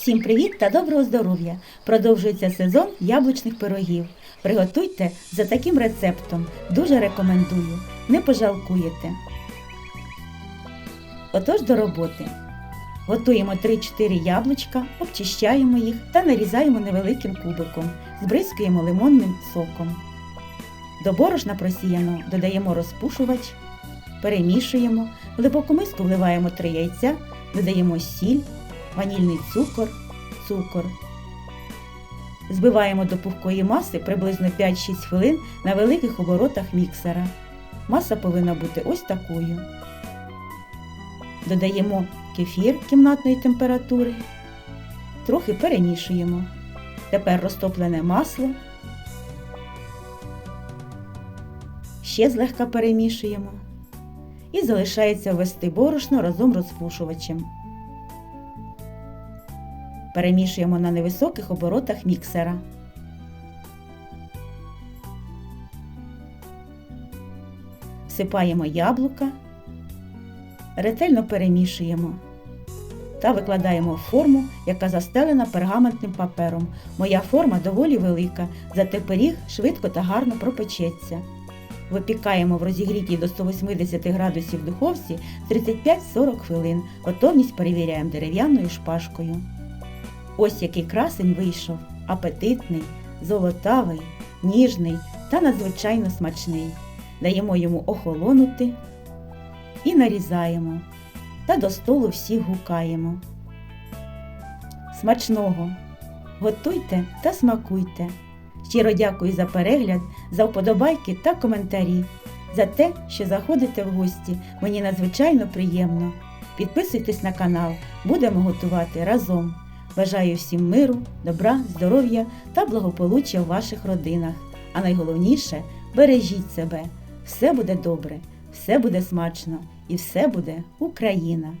Всім привіт та доброго здоров'я! Продовжується сезон яблучних пирогів. Приготуйте за таким рецептом. Дуже рекомендую. Не пожалкуєте. Отож до роботи. Готуємо 3-4 яблучка, обчищаємо їх та нарізаємо невеликим кубиком. Збризкуємо лимонним соком. До борошна просіяного додаємо розпушувач, перемішуємо, в глибоку миску вливаємо 3 яйця, додаємо сіль, ванільний цукор, цукор. Збиваємо до пухкої маси приблизно 5-6 хвилин на великих оборотах міксера. Маса повинна бути ось такою. Додаємо кефір кімнатної температури. Трохи перемішуємо. Тепер розтоплене масло. Ще злегка перемішуємо. І залишається ввести борошно разом розпушувачем. Перемішуємо на невисоких оборотах міксера. Всипаємо яблука, ретельно перемішуємо та викладаємо в форму, яка застелена пергаментним папером. Моя форма доволі велика, зате пиріг швидко та гарно пропечеться. Випікаємо в розігрітій до 180 градусів духовці 35-40 хвилин. Готовність перевіряємо дерев'яною шпажкою. Ось який красень вийшов, апетитний, золотавий, ніжний та надзвичайно смачний. Даємо йому охолонути і нарізаємо. Та до столу всіх гукаємо. Смачного! Готуйте та смакуйте! Щиро дякую за перегляд, за вподобайки та коментарі, за те, що заходите в гості. Мені надзвичайно приємно. Підписуйтесь на канал, будемо готувати разом. Бажаю всім миру, добра, здоров'я та благополуччя в ваших родинах. А найголовніше бережіть себе. Все буде добре, все буде смачно і все буде Україна!